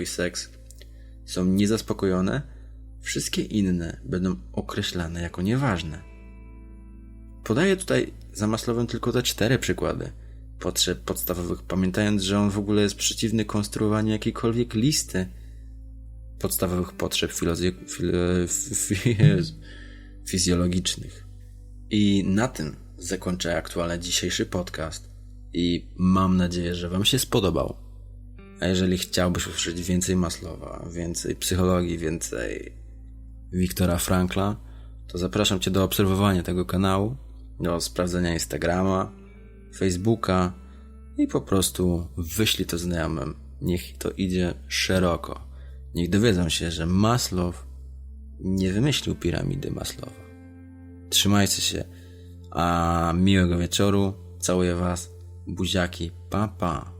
i seks są niezaspokojone, wszystkie inne będą określane jako nieważne. Podaję tutaj za Maslowem tylko te cztery przykłady potrzeb podstawowych, pamiętając, że on w ogóle jest przeciwny konstruowaniu jakiejkolwiek listy podstawowych potrzeb fizjologicznych. I na tym zakończę aktualny dzisiejszy podcast i mam nadzieję, że Wam się spodobał. A jeżeli chciałbyś usłyszeć więcej Maslowa, więcej psychologii, więcej Wiktora Frankla, to zapraszam Cię do obserwowania tego kanału, do sprawdzenia Instagrama, Facebooka i po prostu wyślij to znajomym. Niech to idzie szeroko. Niech dowiedzą się, że Maslow nie wymyślił piramidy Maslowa. Trzymajcie się, a miłego wieczoru. Całuję Was. Buziaki. Pa, pa.